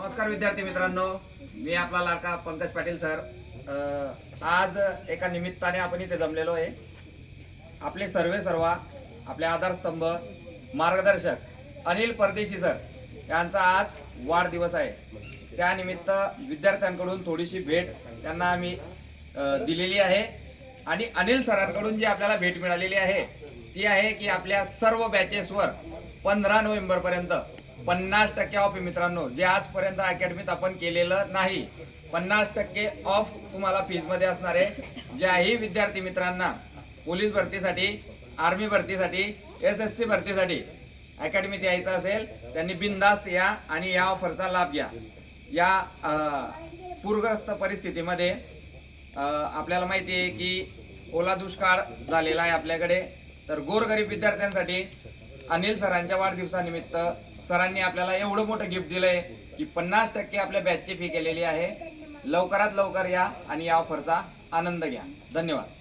नमस्कार विद्यार्थी मित्रांनो. मी आपला लाडका पंकज पाटील सर. आज एका निमित्ताने आपण इथे जमलेलो आहे. आपले सर्वे सर्वा आपले आधारस्तंभ मार्गदर्शक अनिल परदेशी सर यांचा आज वाढदिवस आहे. त्यानिमित्त विद्यार्थ्यांकडून थोडीशी भेट त्यांना आम्ही दिलेली आहे. आणि अनिल सरांकडून जी आपल्याला भेट मिळालेली आहे ती आहे की आपल्या सर्व बॅचेसवर पंधरा नोव्हेंबरपर्यंत पन्नास टक्के ऑफ आहे मित्रांनो. जे आजपर्यंत अकॅडमीत आपण केलेलं नाही पन्नास टक्के ऑफ तुम्हाला फीजमध्ये असणार आहे. ज्याही विद्यार्थी मित्रांना पोलीस भरतीसाठी आर्मी भरतीसाठी एस एस सी भरतीसाठी अकॅडमीत यायचं असेल त्यांनी बिनधास्त या आणि या ऑफरचा लाभ घ्या. या पूरग्रस्त परिस्थितीमध्ये आपल्याला माहिती आहे की ओला दुष्काळ झालेला आहे आपल्याकडे. तर गोरगरीब विद्यार्थ्यांसाठी अनिल सरांच्या वाढदिवसानिमित्त सरांनी आपल्याला एवढं मोठं गिफ्ट दिलंय की पन्नास टक्के आपल्या बॅचची फी केलेली आहे. लवकरात लवकर या आणि या ऑफरचा आनंद घ्या. धन्यवाद.